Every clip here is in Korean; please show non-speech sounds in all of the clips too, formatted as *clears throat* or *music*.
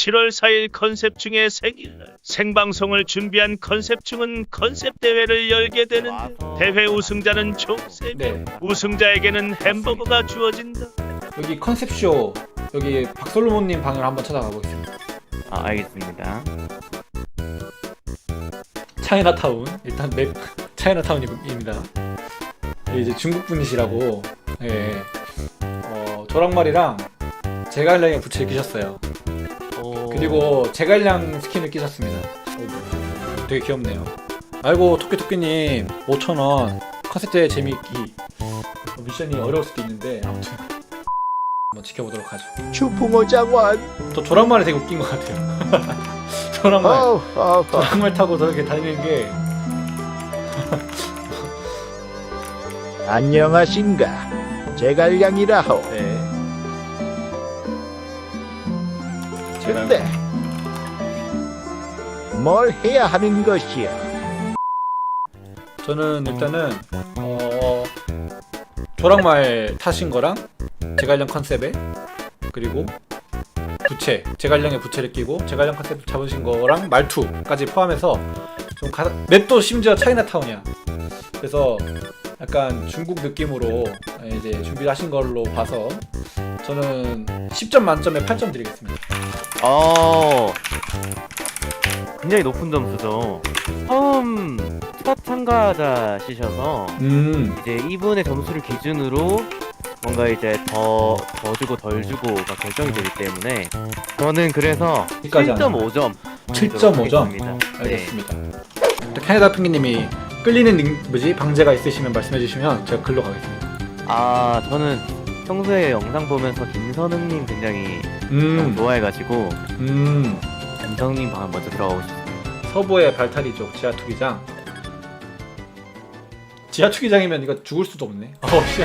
7월 4일 컨셉중의 생일 생방송을 준비한 컨셉중은 컨셉 대회를 열게 되는데 대회 우승자는 총 3명 네. 우승자에게는 햄버거가 주어진다 여기 컨셉쇼 여기 박솔로몬님 방을 한번 찾아가 보겠습니다. 아, 알겠습니다. 차이나타운 일단 맵 차이나타운입니다. 예, 이제 중국 분이시라고 예. 어, 조랑말이랑 제갈량의 부채를 끼셨어요. 그리고 제갈량 스킨을 끼셨습니다. 어, 되게 귀엽네요. 아이고 토끼토끼님 5,000원 컨셉대 재미있기 어, 미션이 어려울 수도 있는데 아무튼 한번 지켜보도록 하죠. 추풍호 장관. 저 조랑말이 되게 웃긴 것 같아요. *laughs* 조랑말 아우, 아우, 아우. 조랑말 타고 저렇게 다니는 게 안녕하신가. 제갈량이라호. 네. 근데 뭘 해야 하는 것이야? 저는 일단은 어 조랑말 타신 거랑 제갈량 컨셉에 그리고 부채 제갈량의 부채를 끼고 제갈량 컨셉 잡으신 거랑 말투까지 포함해서 좀 가, 맵도 심지어 차이나타운이야. 그래서 약간 중국 느낌으로 이제 준비를 하신 걸로 봐서 저는 10점 만점에 8점 드리겠습니다. 어, 굉장히 높은 점수죠. 처음 첫 참가자시셔서 음, 이제 이분의 점수를 기준으로 뭔가 이제 더, 더 주고 덜 주고가 결정이 되기 때문에 저는 그래서 여기까지 7.5점 7.5점. 네. 어, 알겠습니다. 또 캐나다 핑기님이 끌리는 능- 뭐지 방제가 있으시면 말씀해 주시면 제가 글로 가겠습니다. 아 저는 평소에 영상 보면서 김선웅님 굉장히 음, 너무 좋아해가지고 음, 김선웅님 방 먼저 들어가고 싶습니다. 서부의 발탈이죠 지하 투기장. 지하 투기장이면 이거 죽을 수도 없네. *laughs* 어, 쉣.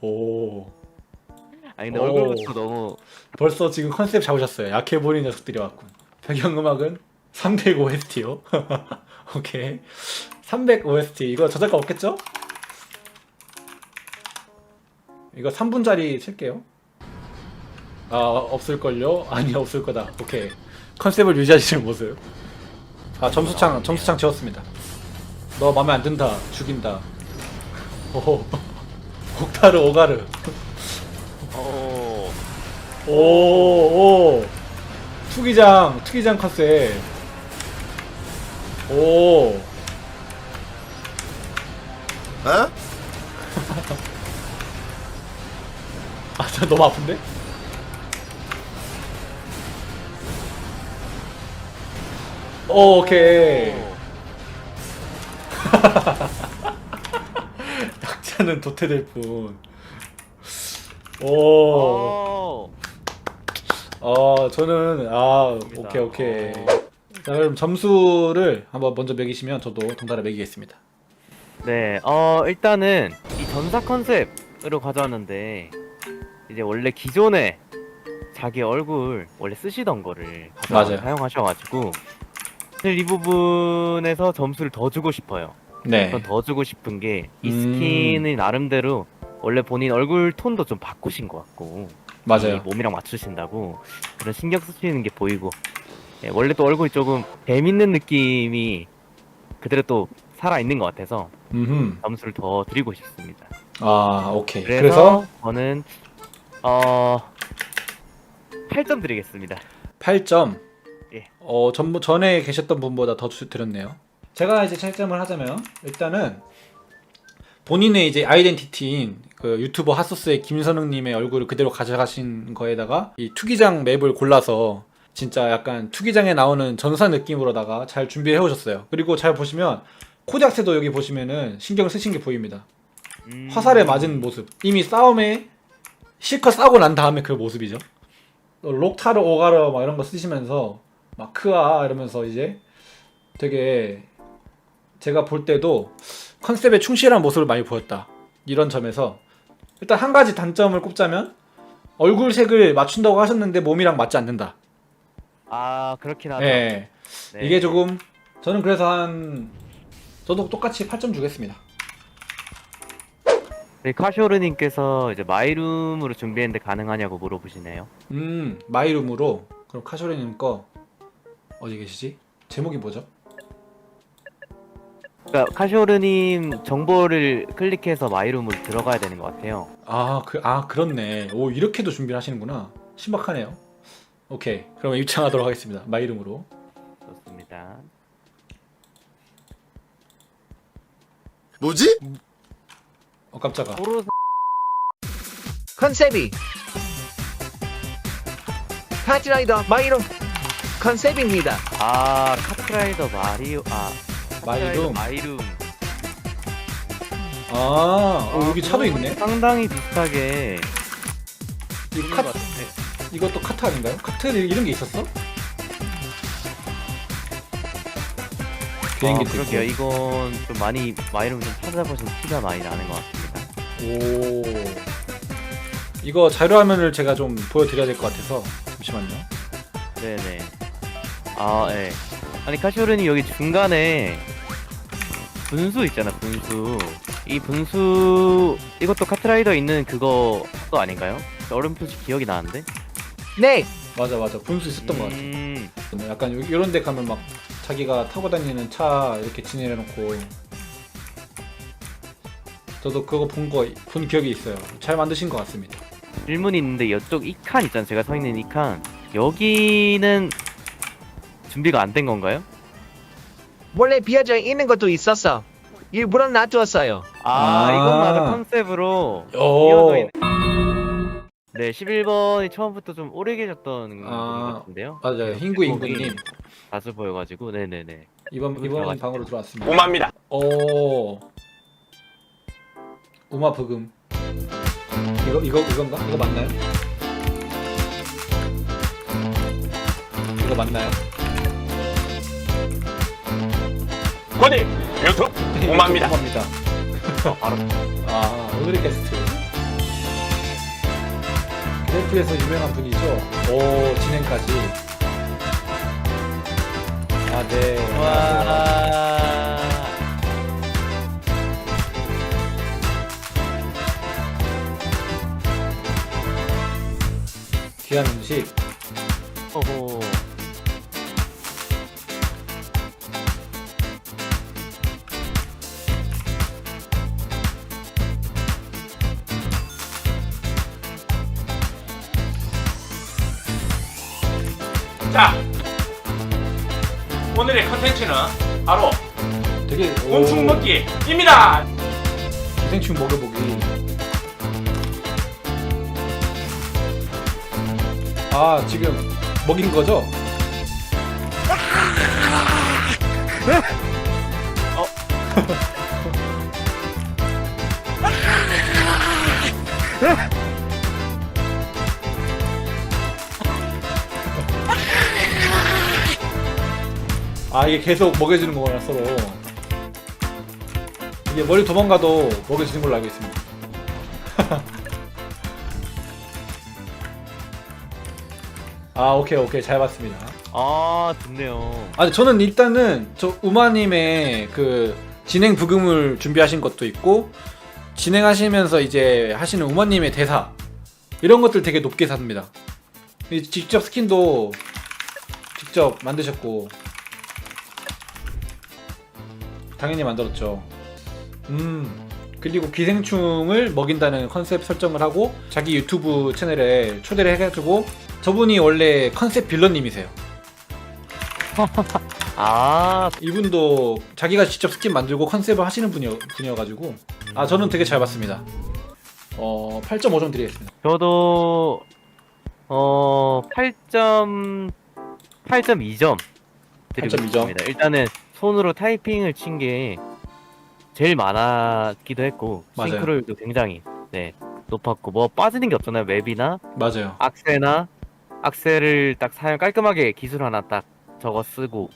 *laughs* 오, 아 근데 오. 얼굴부터 너무 벌써 지금 컨셉 잡으셨어요. 약해 보이는 녀석들이 왔군. 배경음악은 300 OST요. *laughs* 오케이. 300 OST 이거 저작가 없겠죠? 이거 3분짜리 칠게요. 아 없을걸요? *laughs* 아니 없을 거다. 오케이. 컨셉을 유지하시는 모습. 아 점수창 점수창 지웠습니다. 너 마음에 안 든다. 죽인다. 오호. *laughs* 옥타르 오가르. 어... 오, 오. 투기장, 투기장 컨셉. 오. 어? *laughs* 아, *laughs* 저 너무 아픈데? 오, *laughs* 오케이. 약자는 도태될 뿐. 오. 어... 어, 저는 아, 오케이 오케이. 자, 그럼 점수를 한번 먼저 매기시면 저도 동달아 매기겠습니다. 네, 어 일단은 이 전사 컨셉으로 가져왔는데 이제 원래 기존에 자기 얼굴 원래 쓰시던 거를 가져와서 맞아요. 사용하셔가지고 사실 이 부분에서 점수를 더 주고 싶어요. 네. 전더 주고 싶은 게 이 음. 스킨이 나름대로 원래 본인 얼굴 톤도 좀 바꾸신 것 같고 이 맞아요. 몸이랑 맞추신다고 그런 신경 쓰시는 게 보이고 예, 원래 또 얼굴이 조금 재밌는 느낌이 그대로 또 살아 있는 것 같아서 음. 점수를 더 드리고 싶습니다. 아, 오케이. 그래서, 그래서 저는 어 8점 드리겠습니다. 8점. 예. 어, 전부 전에 계셨던 분보다 더 주- 드렸네요. 제가 이제 차이점을 하자면 일단은 본인의 이제 아이덴티티인 그 유튜버 핫소스의 김선웅님의 얼굴을 그대로 가져가신 거에다가 이 투기장 맵을 골라서 진짜 약간 투기장에 나오는 전사 느낌으로다가 잘 준비해 오셨어요. 그리고 잘 보시면 코작새도 여기 보시면은 신경 쓰신 게 보입니다. 음, 화살에 맞은 모습. 이미 싸움에 실컷 싸고 난 다음에 그 모습이죠. 또 록타르 오가르 막 이런 거 쓰시면서 막 크아 이러면서 이제 되게 제가 볼 때도 컨셉에 충실한 모습을 많이 보였다. 이런 점에서 일단 한 가지 단점을 꼽자면 얼굴 색을 맞춘다고 하셨는데 몸이랑 맞지 않는다. 아 그렇긴 하죠. 예. 네. 이게 조금 저는 그래서 한 저도 똑같이 8점 주겠습니다. 네, 카쇼르님께서 이제 마이룸으로 준비했는데 가능하냐고 물어보시네요. 음 마이룸으로 그럼 카쇼레님 거 어디 계시지? 제목이 뭐죠? 그러니까 카쇼르님 정보를 클릭해서 마이룸으로 들어가야 되는 것 같아요. 아, 그, 아, 그렇네. 오, 이렇게도 준비를 하시는구나. 신박하네요. 오케이. 그러면 입장하도록 하겠습니다. 마이 이름으로. 좋습니다. 뭐지? 어, 깜짝아. 컨셉이 카트라이더 마이로 컨셉입니다. 아 카트라이더 마리오 아 카트라이더 마이룸. 마이룸 아, 어, 여기 차도 있네. 상당히 비슷하게 이거 카. 이것도 카트 아닌가요? 카트 이런 게 있었어? 비행기 어, 도 그러게요. 이건 좀 많이 마이룸 좀 찾아보시면 티가 많이 나는 것 같습니다. 오. 이거 자료 화면을 제가 좀 보여드려야 될 것 같아서 잠시만요. 네네. 아 예. 아니 카쇼르님 여기 중간에 분수 있잖아 분수. 이 분수 이것도 카트라이더 있는 그거 또 아닌가요? 얼음 표시 기억이 나는데. 네, 맞아, 맞아. 분수 있었던 것 같아. 음, 약간 이런 데 가면 막 자기가 타고 다니는 차 이렇게 진열해 놓고 저도 그거 본 거 본 기억이 있어요. 잘 만드신 것 같습니다. 질문이 있는데 이쪽 이 칸 있잖아. 제가 서 있는 이 칸. 여기는 준비가 안 된 건가요? 원래 비어져 있는 것도 있었어. 일부러 놔두었어요. 아, 아. 이것마저 컨셉으로. 이어져 있네. 네, 11번이 처음부터 좀 오래 계셨던 아, 분 같은데요. 맞아요. 흰구 인구님 자주 보여가지고, 네네네. 이번 여기 이번 들어가시죠. 방으로 들어왔습니다. 우마입니다. 오. 우마 부금. 이거 이거 이건가? 이거 맞나요? 이거 맞나요? 권이 유튜브 우마입니다. 우마입니다. 바로 아 오늘의 게스트 그래프에서 유명한 분이죠 오 진행까지 아 네 와. 귀한 음식 오호. 자, 오늘의 컨텐츠는 바로 되게 오, 곤충 먹기입니다. 기생충 먹여보기 아 지금 먹인 거죠? 아 이게 계속 먹여주는 거구나 서로 이게 멀리 도망가도 먹여주는 걸로 알고 있습니다 *laughs* 아 오케이 오케이 잘 봤습니다 아, 좋네요. 아니 저는 일단은 저 우마님의 그 진행 부금을 준비하신 것도 있고 진행하시면서 이제 하시는 우마님의 대사 이런 것들 되게 높게 삽니다. 이 직접 스킨도 직접 만드셨고 당연히 만들었죠. 음 그리고 기생충을 먹인다는 컨셉 설정을 하고 자기 유튜브 채널에 초대를 해가지고 저분이 원래 컨셉 빌런님이세요. *laughs* 아, 이분도 자기가 직접 스킨 만들고 컨셉을 하시는 분이어, 분이어가지고 아 저는 되게 잘 봤습니다 어 8.5점 드리겠습니다 저도, 어, 8점, 8.2점 드리고 8.2 점. 싶습니다. 일단은 손으로 타이핑을 친 게 제일 많았기도 했고, 맞아요. 싱크로율도 굉장히, 네, 높았고, 뭐 빠지는 게 없잖아요. 맵이나 맞아요 악셀이나 악셀을 딱 사용 깔끔하게 기술 하나 딱 적어 쓰고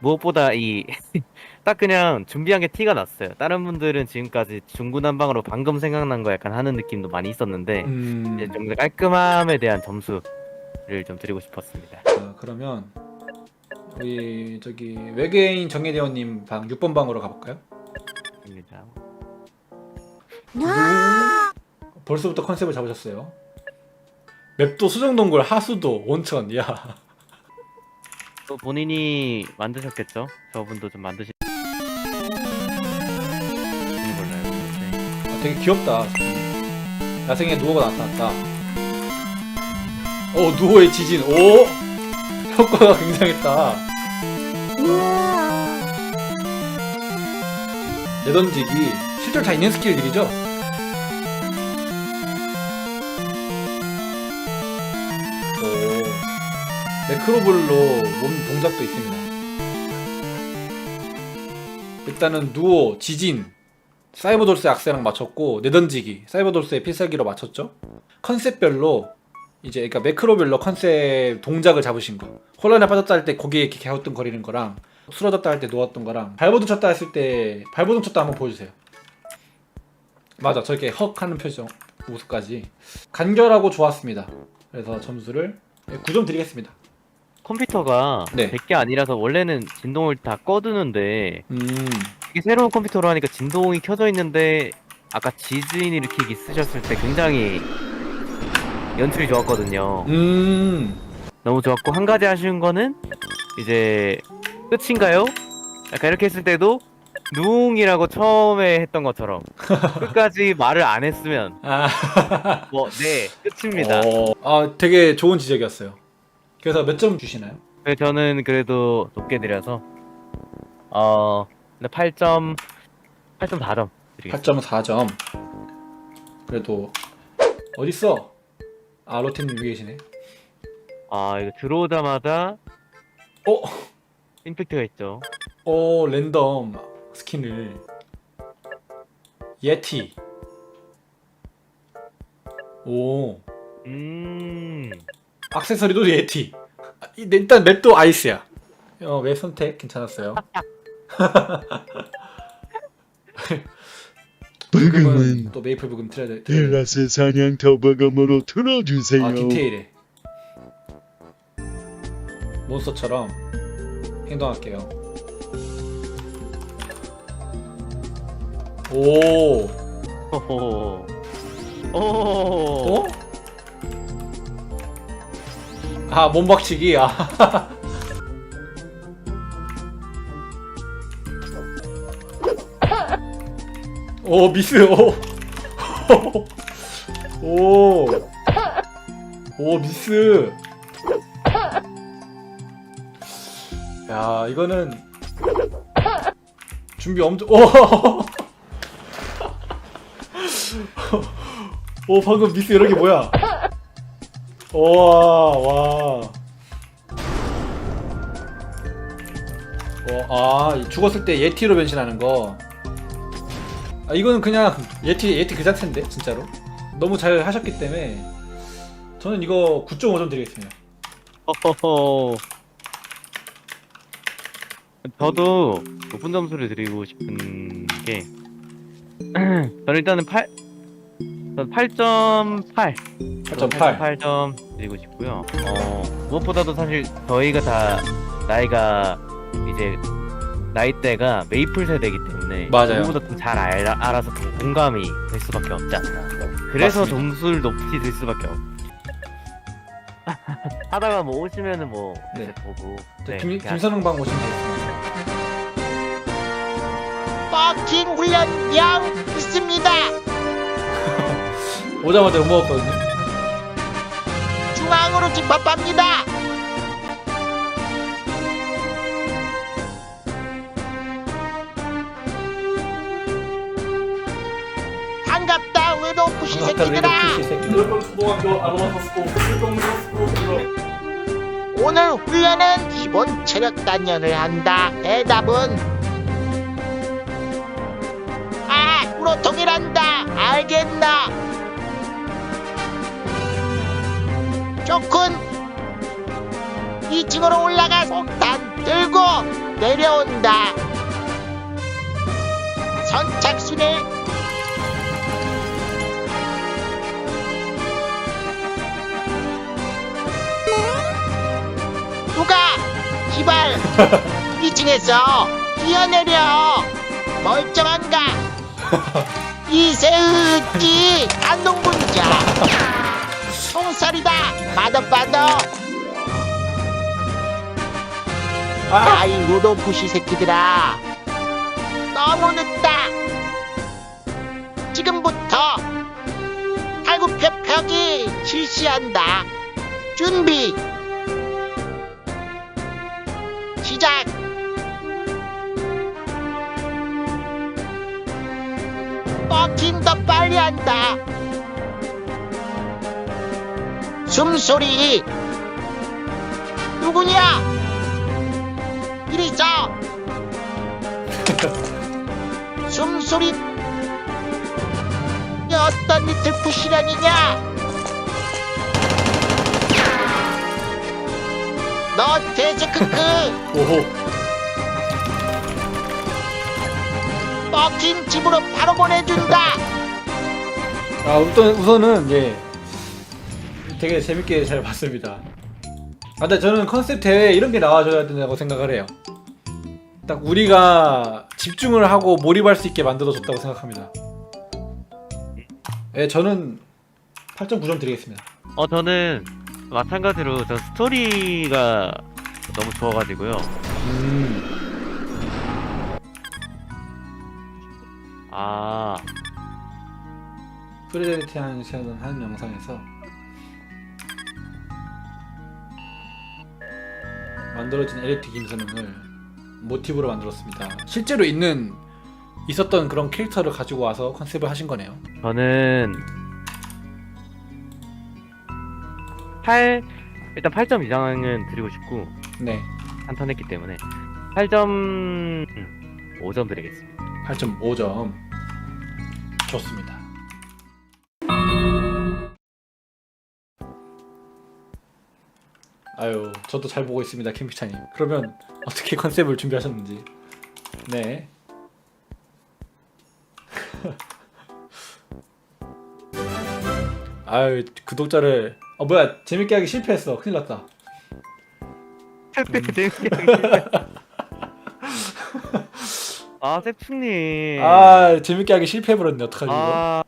무엇보다 이 *laughs* 딱 그냥 준비한 게 티가 났어요. 다른 분들은 지금까지 중구난방으로 방금 생각난 거 약간 하는 느낌도 많이 있었는데 음, 이제 좀 더 깔끔함에 대한 점수를 좀 드리고 싶었습니다. 자, 그러면 우리 저기 외계인 정예대원님 방 6번 방으로 가볼까요? 입니다. 벌써부터 컨셉을 잡으셨어요. 맵도 수정동굴, 하수도, 온천. 야. 또 본인이 만드셨겠죠? 저분도 좀. 네. 아, 되게 귀엽다. 야생의 누호가 나타났다. 오, 누호의 지진. 오! 효과가 굉장했다. 내던지기. 실제로 다 있는 스킬들이죠? 크로볼로 몸 동작도 있습니다. 일단은 누호, 지진, 사이버돌스의 악세랑 맞췄고 내던지기 사이버돌스의 필살기로 맞췄죠? 컨셉별로 이제 그러니까 매크로별로 컨셉 동작을 잡으신 거. 혼란에 빠졌다 할 때 거기에 이렇게 갸우뚱거리는 거랑 쓰러졌다 할 때 놓았던 거랑 발버둥 쳤다 했을 때 발버둥 쳤다 한번 보여주세요. 맞아 저렇게 헉 하는 표정 모습까지. 간결하고 좋았습니다. 그래서 점수를 9점 드리겠습니다 컴퓨터가 네. 100개 아니라서 원래는 진동을 다 꺼두는데 음 이게 새로운 컴퓨터로 하니까 진동이 켜져 있는데 아까 지진 일으키기 쓰셨을 때 굉장히 연출이 좋았거든요. 음. 너무 좋았고 한 가지 아쉬운 거는 이제 끝인가요? 약간 이렇게 했을 때도 누웅이라고 처음에 했던 것처럼 *laughs* 끝까지 말을 안 했으면 아 뭐 네 끝입니다. 어, 아 되게 좋은 지적이었어요 그래서 몇 점 주시나요? 네, 저는 그래도 높게 드려서 어 8점 8.4점 드리겠습니다. 8.4점. 그래도 어딨어? 아 로테님 위에 계시네. 아 이거 들어오자마자 어? 임팩트가 있죠. 어 랜덤 스킨을 예티. 오 음 액세서리도 예티. 아, 이- 일단 맵도 아이스야. 어 맵 선택 괜찮았어요. *laughs* 부금은 또 메이플 부금 틀어야 돼. 델라스 사냥터 버금으로 틀어주세요. 아 디테일해. 몬스터처럼 행동할게요. 오. 호호 오 어? 아 몸박치기. 아. 오 미스. 오. 오. 오 미스. 야 이거는 준비 엄청. 오. 오 방금 미스 이런 게 뭐야? 와 와. 와, 아 죽었을 때 예티로 변신하는 거. 아 이거는 그냥 예티 예티 그 자체인데 진짜로 너무 잘 하셨기 때문에 저는 이거 9.5점 드리겠습니다. 호호호 저도 높은 점수를 드리고 싶은 게 *clears throat* 저는 일단은 8 저는 8.8 8.8. 8점 드리고 싶고요. 어, 무엇보다도 사실 저희가 다 나이가 이제 나이대가 메이플 세대이기 때문에 맞아요. 누구보다 좀 잘 알아서 좀 공감이 될 수밖에 없지 않나. 그래서 맞습니다. 점수를 높이 들 수밖에 없. *laughs* 하다가 뭐 오시면은 뭐 네. 이제 보고 네, 네, 김, 그렇게 김선웅 방 오시면 되겠습니다. 버킹 훈련병 있습니다. 오자마자 못 먹었거든요. 중앙으로 집합합니다. 반갑다 레드 새끼들아. 새끼들. 오늘 훈련은 기본 체력 단련을 한다. 대답은 아, 우로통이란다. 알겠나? 좋군. 2층으로 올라가 폭탄 들고 내려온다. 선착순을 누가 기발 2층에서 *laughs* 뛰어내려 멀쩡한가 *laughs* 이세으지 한동분자 *laughs* 총살이다. 마더파더 아이 로도푸시 새끼들아. 너무 늦다. 지금부터 탈구표표기 실시한다. 준비. 시작. 버킨 더 빨리 한다 숨소리. 누구냐? 이리 있어. *laughs* 숨소리. 어떤 리틀 푸시런이냐? 너 돼지 크크. *laughs* 오호. 버킨 집으로 바로 보내준다. 아 우선 우선은 예 되게 재밌게 잘 봤습니다. 아 근데 저는 컨셉 대회 이런 게 나와줘야 된다고 생각을 해요. 딱 우리가 집중을 하고 몰입할 수 있게 만들어줬다고 생각합니다. 예 저는 8.9점 드리겠습니다. 어 저는 마찬가지로 전 스토리가 너무 좋아가지고요. 음 아 프레데리티한 시간은 한 영상에서 만들어진 엘리트 김선웅을 모티브로 만들었습니다. 실제로 있는 있었던 그런 캐릭터를 가지고 와서 컨셉을 하신 거네요. 저는 8 일단 8점 이상은 드리고 싶고 네, 한 턴 했기 때문에 8점 5점 드리겠습니다. 8.5점 좋습니다. 아유, 저도 잘 보고 있습니다, 캠피차님. 그러면 어떻게 컨셉을 준비하셨는지. 네. *laughs* 아유, 구독자를. 어 뭐야, 재밌게 하기 실패했어. 큰일 났다. *laughs* 재밌게 *laughs* 아 세프님 아, 재밌게 하기 실패해버렸네. 어떡하지 이거? 아